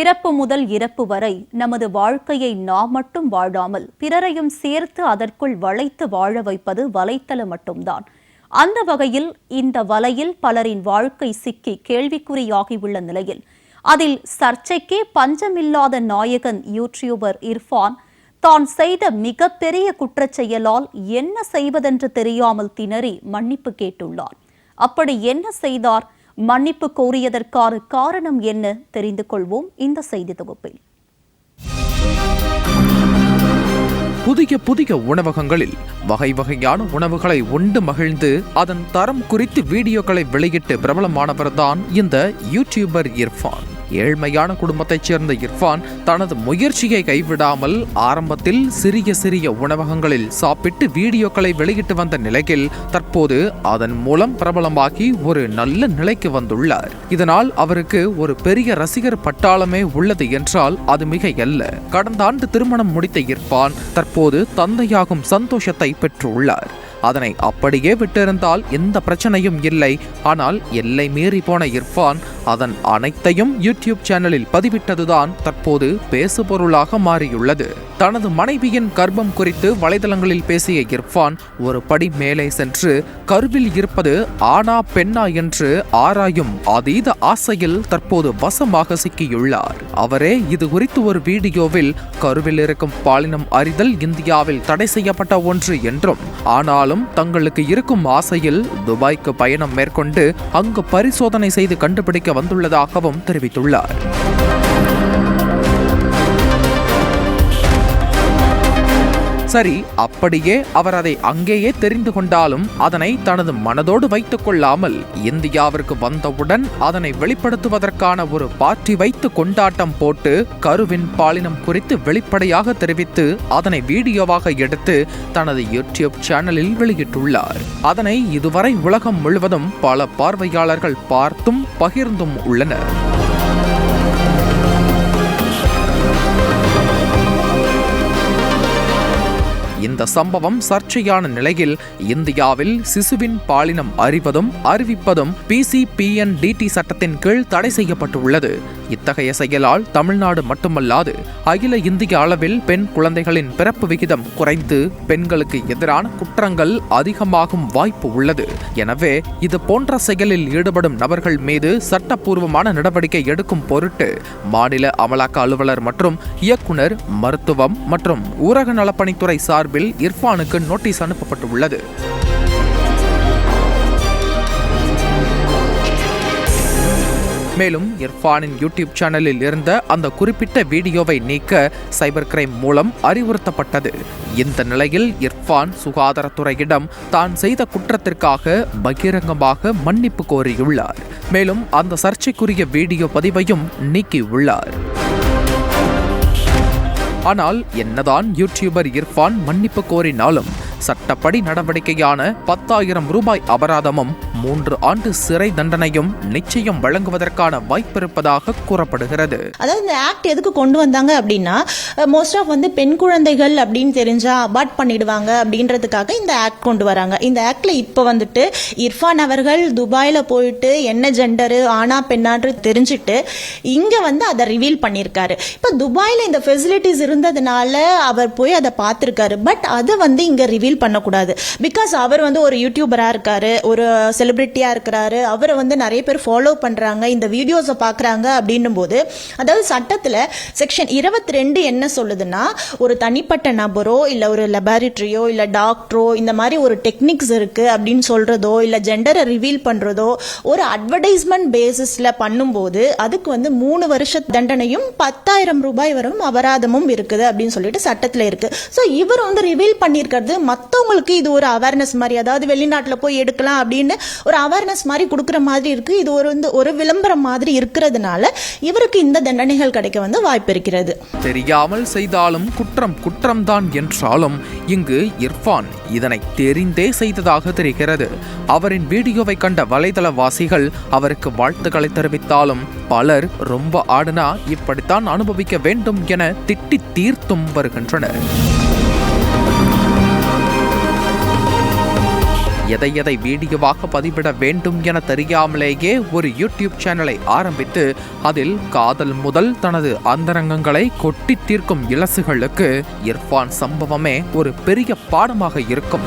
பிறப்பு முதல் இறப்பு வரை நமது வாழ்க்கையை நாம் மட்டும் வாழாமல் பிறரையும் சேர்த்து அதற்குள் வளைத்து வாழ வைப்பது வலைத்தளம் மட்டும்தான். அந்த வகையில் இந்த வலையில் பலரின் வாழ்க்கை சிக்கி கேள்விக்குறியாகியுள்ள நிலையில் அதில் சர்ச்சைக்கே பஞ்சமில்லாத நாயகன் யூடியூபர் இர்ஃபான் தான் செய்த மிகப்பெரிய குற்றச்செயலால் என்ன செய்வதென்று தெரியாமல் திணறி மன்னிப்பு கேட்டுள்ளார் அப்படி என்ன செய்தார்? மன்னிப்பு கோரியதற்கான காரணம் என்ன தெரிந்து கொள்வோம் இந்த செய்தி தொகுப்பில். புதிய புதிய உணவகங்களில் வகை வகையான உணவுகளை உண்டு மகிழ்ந்து அதன் தரம் குறித்து வீடியோக்களை வெளியிட்டு பிரபலமானவர்தான் இந்த யூடியூபர் இர்ஃபான். ஏழ்மையான குடும்பத்தைச் சேர்ந்த இர்ஃபான் தனது முயற்சியை கைவிடாமல் ஆரம்பத்தில் சிறிய சிறிய உணவகங்களில் சாப்பிட்டு வீடியோக்களை வெளியிட்டு வந்த நிலையில் தற்போது அதன் மூலம் பிரபலமாகி ஒரு நல்ல நிலைக்கு வந்துள்ளார். இதனால் அவருக்கு ஒரு பெரிய ரசிகர் பட்டாளமே உள்ளது என்றால் அது மிக அல்ல கடந்த ஆண்டு திருமணம் முடித்த இர்ஃபான் தற்போது தந்தையாகும் சந்தோஷத்தை பெற்றுள்ளார். அதனை அப்படியே விட்டிருந்தால் எந்த பிரச்சனையும் இல்லை. ஆனால் எல்லை மீறி போன இர்ஃபான் அதன் அனைத்தையும் யூடியூப் சேனலில் பதிவிட்டதுதான் தற்போது பேசுபொருளாக மாறியுள்ளது. தனது மனைவியின் கர்ப்பம் குறித்து வலைதளங்களில் பேசிய இர்ஃபான் ஒரு படி மேலே சென்று கருவில் இருப்பது ஆனா பெண்ணா என்று ஆராயும் அதீத ஆசையில் தற்போது வசமாக சிக்கியுள்ளார். அவரே இது குறித்து ஒரு வீடியோவில் கருவில் இருக்கும் பாலினம் அறிதல் இந்தியாவில் தடை செய்யப்பட்ட ஒன்று என்றும் ஆனாலும் தங்களுக்கு இருக்கும் ஆசையில் துபாய்க்கு பயணம் மேற்கொண்டு அங்கு பரிசோதனை செய்து கண்டுபிடிக்க வந்துள்ளதாகவும் தெரிவித்துள்ளார். சரி அப்படியே அவர் அதை அங்கேயே தெரிந்து கொண்டாலும் அதனை தனது மனதோடு வைத்துக் கொள்ளாமல் இந்தியாவிற்கு வந்தவுடன் அதனை வெளிப்படுத்துவதற்கான ஒரு பார்ட்டி வைத்து கொண்டாட்டம் போட்டு கருவின் பாலினம் குறித்து வெளிப்படையாக தெரிவித்து அதனை வீடியோவாக எடுத்து தனது யூடியூப் சேனலில் வெளியிட்டுள்ளார். அதனை இதுவரை உலகம் முழுவதும் பல பார்வையாளர்கள் பார்த்தும் பகிர்ந்தும் உள்ளனர். இந்த சம்பவம் சர்ச்சையான நிலையில் இந்தியாவில் சிசுவின் பாலினம் அறிவதும் அறிவிப்பதும் பிசிபிஎன்டிடி சட்டத்தின் கீழ் தடை செய்யப்பட்டுள்ளது. இத்தகைய செயலால் தமிழ்நாடு மட்டுமல்லாது அகில இந்திய அளவில் பெண் குழந்தைகளின் பிறப்பு விகிதம் குறைந்து பெண்களுக்கு எதிரான குற்றங்கள் அதிகமாகும் வாய்ப்பு உள்ளது. எனவே இது போன்ற செயலில் ஈடுபடும் நபர்கள் மீது சட்டப்பூர்வமான நடவடிக்கை எடுக்கும் பொருட்டு மாநில அமலாக்க அலுவலர் மற்றும் இயக்குனர் மருத்துவம் மற்றும் ஊரக நலப்பணித்துறை சார்பில் இர்ஃபானுக்கு நோட்டீஸ் அனுப்பப்பட்டுள்ளது. மேலும் இர்ஃபானின் யூடியூப் சேனலில் இருந்த அந்த குறிப்பிட்ட வீடியோவை நீக்க சைபர் கிரைம் மூலம் அறிவுறுத்தப்பட்டது. இந்த நிலையில் இர்ஃபான் சுகாதாரத்துறையிடம் தான் செய்த குற்றத்திற்காக பகிரங்கமாக மன்னிப்பு கோரியுள்ளார். மேலும் அந்த சர்ச்சைக்குரிய வீடியோ பதிவையும் நீக்கியுள்ளார். ஆனால் என்னதான் யூடியூபர் இர்ஃபான் மன்னிப்பு கோரினாலும் சட்டப்படி நடவடிக்கையான பத்தாயிரம் ரூபாய் அபராதமும் மூன்று ஆண்டு சிறை தண்டனையும் நிச்சயம் வழங்குவதற்கான வாய்ப்பிருப்பதாக கூறப்படுகிறது. அதாவது இந்த ஆக்ட் எதுக்கு கொண்டு வந்தாங்க அப்படின்னா மோஸ்ட் ஆஃப் வந்து பெண் குழந்தைகள் அப்படின்னு தெரிஞ்சா அபார்ட் பண்ணிடுவாங்க அப்படின்றதுக்காக இந்த ஆக்ட் கொண்டு வராங்க. இந்த ஆக்ட்ல இப்போ வந்துட்டு இர்ஃபான் அவர்கள் துபாயில் போயிட்டு என்ன ஜெண்டரு ஆனா பெண்ணான்று தெரிஞ்சுட்டு இங்க வந்து அதை ரிவீல் பண்ணியிருக்காரு. இப்போ துபாயில் இந்த ஃபெசிலிட்டிஸ் இருந்ததுனால அவர் போய் அதை பார்த்துருக்காரு. பட் அதை வந்து இங்க ரிவீல் பண்ணக்கூடாது. பிகாஸ் அவர் வந்து ஒரு யூடியூபரா இருக்காரு ஒரு செலிபிரிட்டியாக இருக்கிறாரு. அவரை வந்து நிறைய பேர் ஃபாலோ பண்ணுறாங்க இந்த வீடியோஸை பார்க்குறாங்க அப்படின்னும் போது அதாவது சட்டத்தில் செக்ஷன் இருபத்தி ரெண்டு என்ன சொல்லுதுன்னா ஒரு தனிப்பட்ட நபரோ இல்லை ஒரு லெபாரிட்டரியோ இல்லை டாக்டரோ இந்த மாதிரி ஒரு டெக்னிக்ஸ் இருக்குது அப்படின்னு சொல்கிறதோ இல்லை ஜெண்டரை ரிவீல் பண்ணுறதோ ஒரு அட்வர்டைஸ்மெண்ட் பேசிஸில் பண்ணும்போது அதுக்கு வந்து மூணு வருஷ தண்டனையும் பத்தாயிரம் ரூபாய் வரும் அபராதமும் இருக்குது அப்படின்னு சொல்லிட்டு சட்டத்தில் இருக்குது ஸோ இவர் வந்து ரிவீல் பண்ணியிருக்கிறது மற்றவங்களுக்கு இது ஒரு அவேர்னஸ் மாதிரி அதாவது வெளிநாட்டில் போய் எடுக்கலாம் அப்படின்னு ஒரு அவேர்னஸ் மாதிரி கொடுக்குற மாதிரி இருக்கு. இது ஒரு வந்து ஒரு விளம்பரம் மாதிரி இருக்கிறதுனால இவருக்கு இந்த தண்டனைகள் கிடைக்க வந்து வாய்ப்பு இருக்கிறது. தெரியாமல் செய்தாலும் குற்றம் குற்றம்தான் என்றாலும் இங்கு இர்ஃபான் இதனை தெரிந்தே செய்ததாக தெரிகிறது. அவரின் வீடியோவை கண்ட வலைதளவாசிகள் அவருக்கு வாழ்த்துக்களை தெரிவித்தாலும் பலர் ரொம்ப ஆடுனா இப்படித்தான் அனுபவிக்க வேண்டும் என திட்டி தீர்த்தும் வருகின்றனர். எதை எதை வீடியோவாக பதிவிட வேண்டும் என தெரியாமலேயே ஒரு யூடியூப் சேனலை ஆரம்பித்து அதில் காதல் முதல் தனது அந்தரங்கங்களை கொட்டி தீர்க்கும் இலசுகளுக்கு இர்ஃபான் சம்பவமே ஒரு பெரிய பாடமாக இருக்கும்.